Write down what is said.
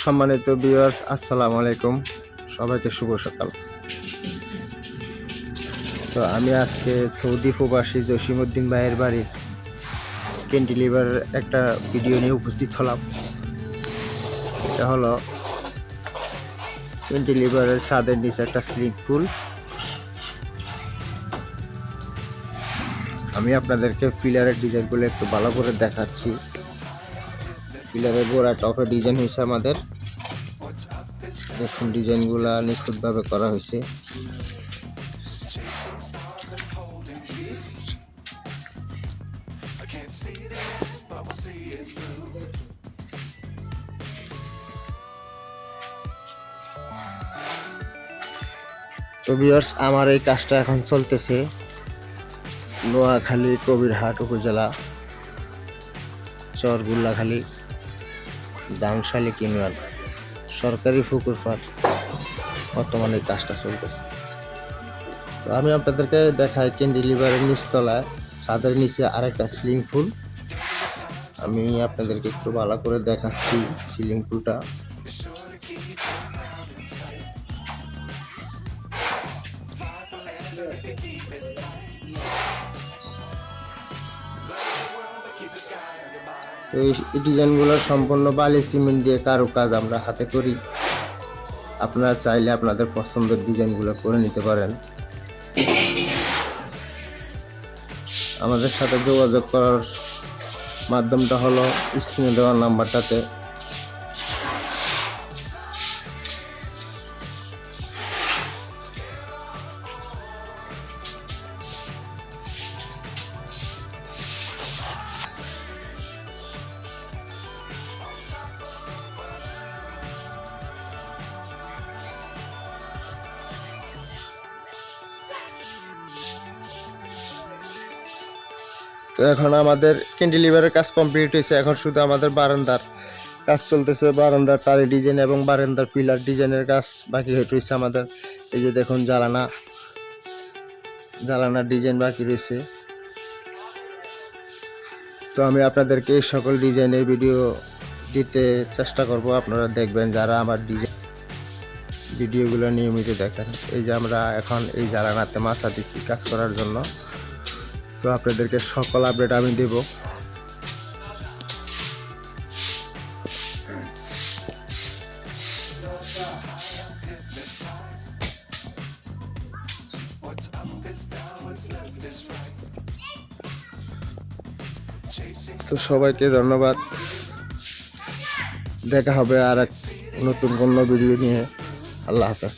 সম্মানিত ভিউয়ার্স আসসালামু আলাইকুম। সবাইকে শুভ সকাল। তো আমি আজকে সৌদি প্রবাসী জসিমউদ্দিন ভাইয়ের বাড়ির ক্যান্টিলিভার একটা ভিডিও নিয়ে উপস্থিত হলাম। এটা হলো ক্যান্টিলিভারের ছাদের নিচে একটা স্লিপ পুল আমি আপনাদেরকে পিলারের ডিজাইনগুলো একটু ভালো করে দেখাচ্ছি। পিলারের গোড়া টপে ডিজাইন হয়েছে আমাদের। দেখুন ডিজাইনগুলা নিখুঁতভাবে করা হয়েছে। তো ভিউয়ার্স আমার এই কাজটা এখন চলতেছে। নোয়াখালী কবিরহাট উপজেলা, চরগুল্লাখালী। দাংশালী কিনওয়াল সরকারি পুকুর পাট বর্তমানে কাজটা চলতেছে। তো আমি আপনাদেরকে দেখাই ক্যান্ডিলিভারের নিচতলায়, ছাদের নিচে আরেকটা সিলিং ফুল। আমি আপনাদেরকে একটু ভালো করে দেখাচ্ছি সিলিং ফুলটা। তো এই ডিজাইনগুলো সম্পূর্ণ বালি সিমেন্ট দিয়ে কারও কাজ আমরা হাতে করি। আপনারা চাইলে আপনাদের পছন্দের ডিজাইনগুলো করে নিতে পারেন। আমাদের সাথে যোগাযোগ করার মাধ্যমটা হলো স্ক্রিনে দেওয়ার নাম্বারটাতে। তো এখন আমাদের ক্যান্টিলিভারের কাজ কমপ্লিট হয়েছে। এখন শুধু আমাদের বারান্দার কাজ চলতেছে। বারান্দার টালি ডিজাইন এবং বারান্দার পিলার ডিজাইনের কাজ বাকি হয়ে রয়েছে আমাদের। এই যে দেখুন জ্বালানা। জ্বালানার ডিজাইন বাকি রয়েছে। তো আমি আপনাদেরকে এই সকল ডিজাইনের ভিডিও দিতে চেষ্টা করব। আপনারা দেখবেন যারা আমার ডিজাইন ভিডিওগুলো নিয়মিত দেখেন। এই যে আমরা এখন এই জ্বালানাতে মাছা দিচ্ছি কাজ করার জন্য। তো আপনাদেরকে সকল আপডেট আমি দেব। তো সবাইকে ধন্যবাদ। দেখা হবে আর এক নতুন কোনো ভিডিও নিয়ে। আল্লাহ হাফেজ।